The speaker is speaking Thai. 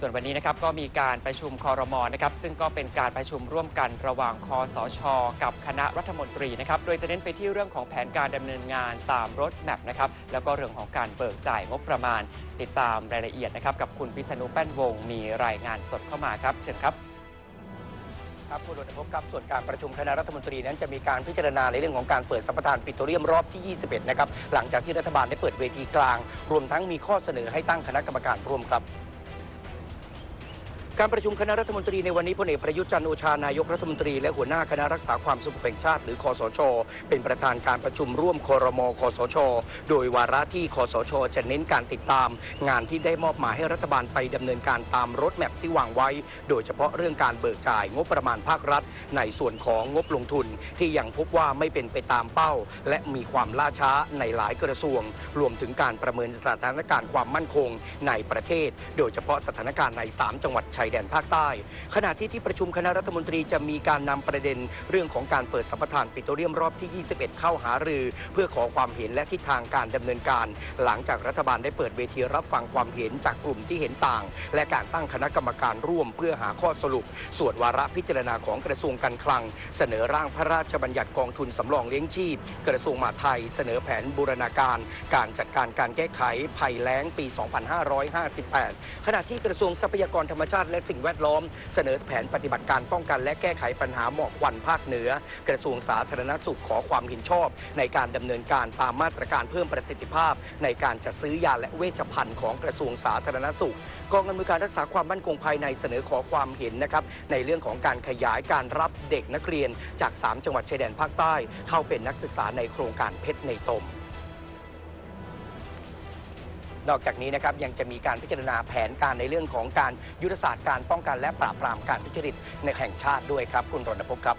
ส่วนวันนี้นะครับก็มีการประชุมคอรมอนะครับซึ่งก็เป็นการประชุมร่วมกันระหว่างคอสช กับคณะรัฐมนตรีนะครับโดยจะเน้นไปที่เรื่องของแผนการดำเนินงานตามรถแมพนะครับแล้วก็เรื่องของการเบิกจ่ายงบประมาณ ติดตามรายละเอียดนะครับกับคุณพิษณุแป้นวงมีรายงานสดเข้ามาครับเชิญครับครับคุณรณพบครับส่วนการประชุมคณะรัฐมนตรีนั้นจะมีการพิจารณาในเรื่องของการเปิดสัมปทานปิโตรเลียมรอบที่ 21 นะครับหลังจากที่รัฐบาลได้เปิดเวทีกลาง รวมทั้งมีข้อเสนอให้ตั้งคณะกรรมการร่วมครับ การประชุมคณะรัฐมนตรีในวันนี้พลเอกประยุทธ์จันทร์โอชานายกรัฐมนตรีและหัวหน้าคณะรักษาความสงบแห่งชาติ หรือคอสช เป็นประธานการประชุมร่วมคอรมอคอสช โดยวาระที่คอสช จะเน้นการติดตาม งานที่ได้มอบหมายให้รัฐบาลไปดำเนินการตามรถแมพที่วางไว้ โดยเฉพาะเรื่องการเบิกจ่ายงบประมาณภาครัฐ ในส่วนของงบลงทุน ที่ยังพบว่าไม่เป็นไปตามเป้า และมีความล่าช้าในหลายกระทรวง รวมถึงการประเมินสถานการณ์ความมั่นคงในประเทศ โดยเฉพาะสถานการณ์ใน 3 จังหวัดชายแดนภาคใต้ ขณะที่ที่ประชุมคณะรัฐมนตรีจะมีการนำประเด็น เรื่องของการเปิดสัมปทานปิโตรเลียมรอบที่ 21 เข้าหารือ เพื่อขอความเห็นและทิศทางการดำเนินการ หลังจากรัฐบาลได้เปิดเวทีรับฟังความเห็นจากกลุ่มที่เห็นต่าง และการตั้งคณะกรรมการร่วม เพื่อหาข้อสรุป ส่วนวาระพิจารณาของกระทรวงการคลัง เสนอร่างพระราชบัญญัติกองทุนสำรองเลี้ยงชีพ กระทรวงมหาดไทย เสนอแผนบูรณาการ การจัดการการแก้ไขภัยแล้งปี 2558 ขณะที่กระทรวงทรัพยากรธรรมชาติและสิ่งแวดล้อม เสนอแผนปฏิบัติการป้องกัน และแก้ไขปัญหาหมอกควันภาคเหนือ กระทรวงสาธารณสุขขอความเห็นชอบ ในการดำเนินการตามมาตรการเพิ่มประสิทธิภาพ ในการจัดซื้อยาและเวชภัณฑ์ของกระทรวงสาธารณสุขกองอำนวยการรักษาความมั่นคงภายในเสนอขอความเห็นนะครับในเรื่องของการขยายการรับเด็กนักเรียนจาก 3 จังหวัดชายแดนภาคใต้ เข้าเป็นนักศึกษาในโครงการเพชรในตม นอกจากนี้นะครับยังจะมีการพิจารณาแผนการในเรื่องของการยุทธศาสตร์การป้องกันและปราบปรามการทุจริตในแห่งชาติด้วยครับ คุณรณพงศ์ครับ